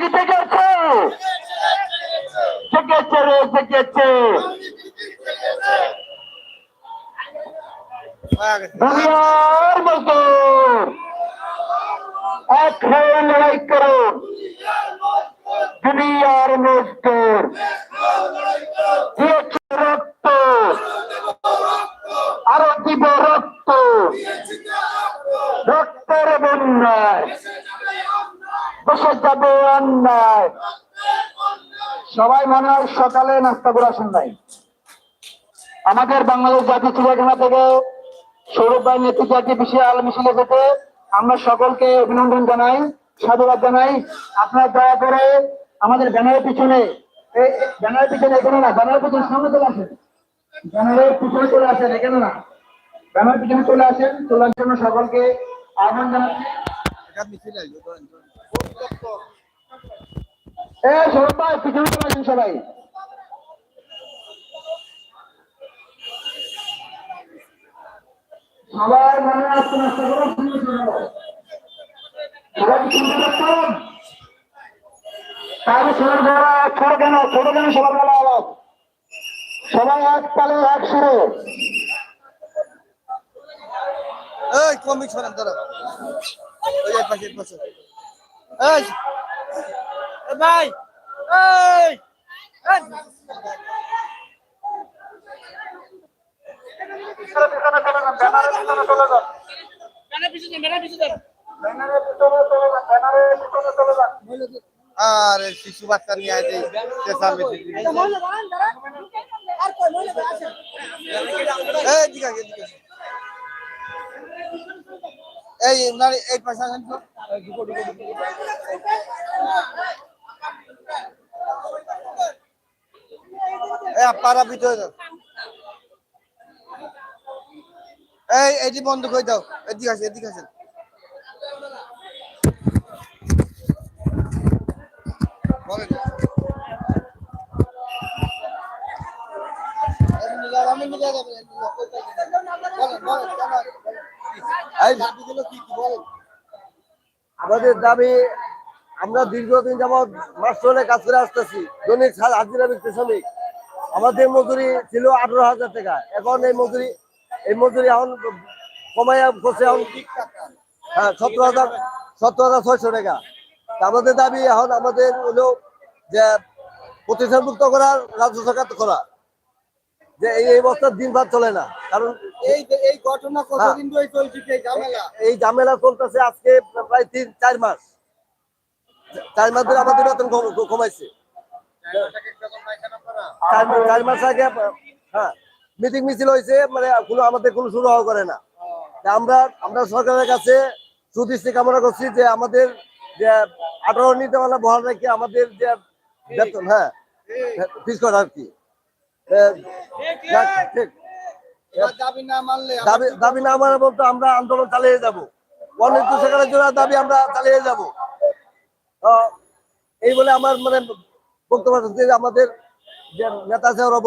কি জেগেছে জেগেছে রে জেগেছে দুনিয়ার মজদুর এক হয়ে লড়াই করুন দুনিয়ার মজদুর দিয়েছে রক্ত আরও দিব রক্ত রক্তের বন্যায় বসে অন্যায়। সবাই মনে হয় সকালে নাস্তা করে আসেন নাই। আমাদের বাংলাদেশ জাতীয় চিড়িয়াখানা থেকে সৌরভ ভাই নেতৃত্বে বিশাল মিছিলে যেতে আমরা সকলকে অভিনন্দন জানাই, সাধুবাদ জানাই। আপনারা দয়া করে আমাদের ব্যানারের পিছনে ব্যানারের পিছনে এখানে না, ব্যানারের পিছনে সামনে চলে আসেন। ব্যানারের পিছনে চলে আসেন, এখানে না। ব্যানারের পিছনে চলে আসেন, তোলার জন্য সকলকে আহ্বান জানাচ্ছি। সবাই। সবাই মনে করো শোনাবো সবাই শুনতে পাচ্ছেন তাহলে শোনার যারা ছোট কেন? ছোট কেন সবার বেলা আলাপ? সবাই এক তালে এক সুরে। এই কমি ছড়ান তারা ওই এক পাশে এক পাশে। এই ভাই, এই। আরে, শিশু বাচ্চা নিয়ে চেঁচামেচি এই দিকে আসো। এই নারী এই পাশে আসেন তো। পাড়া ভিতরে যাও। এই, এটি বন্ধ করে দাও। এদিকে আসে এদিকে বলেন। আমি মিলে যাব বলেন বলেন আমাদের দাবি, আমরা দীর্ঘদিন যাবৎ মাস্টরে কাজ করে আসতেছি, দৈনিক হাজিরা ব্যক্তি শ্রমিক। আমাদের মজুরি ছিল আঠারো হাজার টাকা। এখন এই মজুরি এই মজুরি এখন কমাইয়া করছে এখন হ্যাঁ সতেরো হাজার সতেরো হাজার ছয়শো টাকা। আমাদের দাবি এখন আমাদের হলো যে প্রতিষ্ঠানমুক্ত করা, রাজ্য সরকার করা। যে এই বছর দিন ভাত চলে না। কারণ এই এই ঘটনা কতদিন ধরে চলছে এই ঝামেলা? এই ঝামেলা চলতেছে আজকে প্রায় তিন চার মাস। চার মাস ধরে আমাদের বেতন কম- কমাইছে। চার মাস- আগে হ্যাঁ মিটিং মিছিল হয়েছে মানে কোনো আমাদের কোনো শুরু করে না। আমরা আমরা সরকারের কাছে সুদৃষ্টি কামনা করছি যে আমাদের যে আঠারো নীতিমালা বহাল রেখে আমাদের যে বেতন হ্যাঁ ফিস করা আর কি। ঠিক। দাবি না মানলে দাবি দাবি না মানা বলতে আমরা আন্দোলন চালিয়ে যাব। অনির্দিষ্ট সরকারের জন্য দাবি আমরা চালিয়ে যাব। এই বলে আমার মানে বক্তব্য আমাদের যে নেতা আছে ওরা